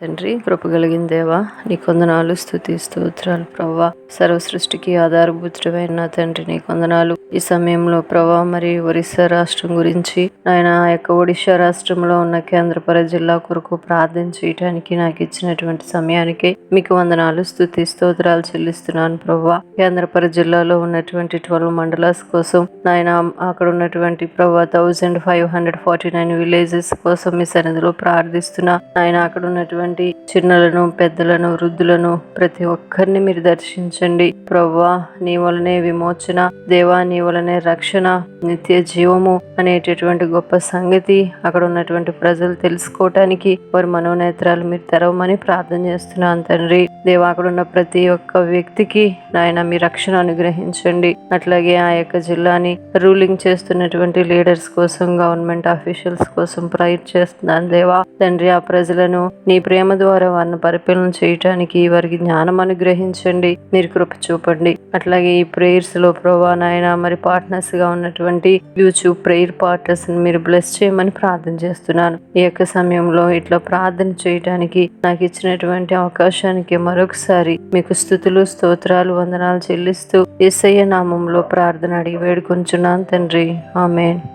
తండ్రి కృపగలిగిన దేవా నీ కొందనాలు స్థుతి స్తోత్రాలు ప్రవ్వా. సర్వ సృష్టికి ఆధారభూతుడమైన నా తండ్రి నీ కొందనాలు ఈ సమయంలో ప్రవ్వా మరి ఒరిస్సా రాష్ట్రం గురించి నాయన ఆ యొక్క ఒడిశా రాష్ట్రంలో ఉన్న కేంద్రపర జిల్లా కొరకు ప్రార్థన చేయడానికి నాకు ఇచ్చినటువంటి సమయానికి మీకు వందనాలు స్థుతి స్తోత్రాలు చెల్లిస్తున్నాను ప్రవ్వా. కేంద్రపర జిల్లాలో ఉన్నటువంటి ట్వెల్వ్ మండలాస్ కోసం నాయన అక్కడ ఉన్నటువంటి ప్రవ్వా thousand five hundred forty nine villages కోసం మీ సన్నిధిలో ప్రార్థిస్తున్నా. నాయన అక్కడ ఉన్నటువంటి చిన్నలను పెద్దలను వృద్ధులను ప్రతి ఒక్కరిని మీరు దర్శించండి. ప్రవ్వా నీ వలనే విమోచన దేవా నీ వలనే రక్షణ నిత్య జీవము అనేటటువంటి గొప్ప సంగతి అక్కడ ఉన్నటువంటి ప్రజలు తెలుసుకోవటానికి వారి మనోనేత్రాలు మీరు తెరవమని ప్రార్థన చేస్తున్నాను తండ్రి. దేవా అక్కడ ఉన్న ప్రతి ఒక్క వ్యక్తికి నాయన మీ రక్షణ అనుగ్రహించండి. అట్లాగే ఆ యొక్క జిల్లాని రూలింగ్ చేస్తున్నటువంటి లీడర్స్ కోసం గవర్నమెంట్ ఆఫీషియల్స్ కోసం ప్రైట్ చేస్తున్నాను దేవా. తండ్రి ఆ ప్రజలను నీ ప్రేమ ప్రేమ ద్వారా వారిని పరిపాలన చేయటానికి వారికి జ్ఞానం అనుగ్రహించండి. మీరు కృప చూపండి. అట్లాగే ఈ ప్రేయర్స్లో ప్రభా నాయన మరి పార్ట్నర్స్గా ఉన్నటువంటి యూట్యూబ్ ప్రేయర్ పార్ట్నర్స్ని మీరు బ్లెస్ చేయమని ప్రార్థన చేస్తున్నాను. ఈ యొక్క సమయంలో ఇట్లా ప్రార్థన చేయటానికి నాకు ఇచ్చినటువంటి అవకాశానికి మరొకసారి మీకు స్థుతులు స్తోత్రాలు వందనాలు చెల్లిస్తూ ఎస్ఐ నామంలో ప్రార్థన అడిగి వేడుకొంచున్నాను తండ్రి. ఆమె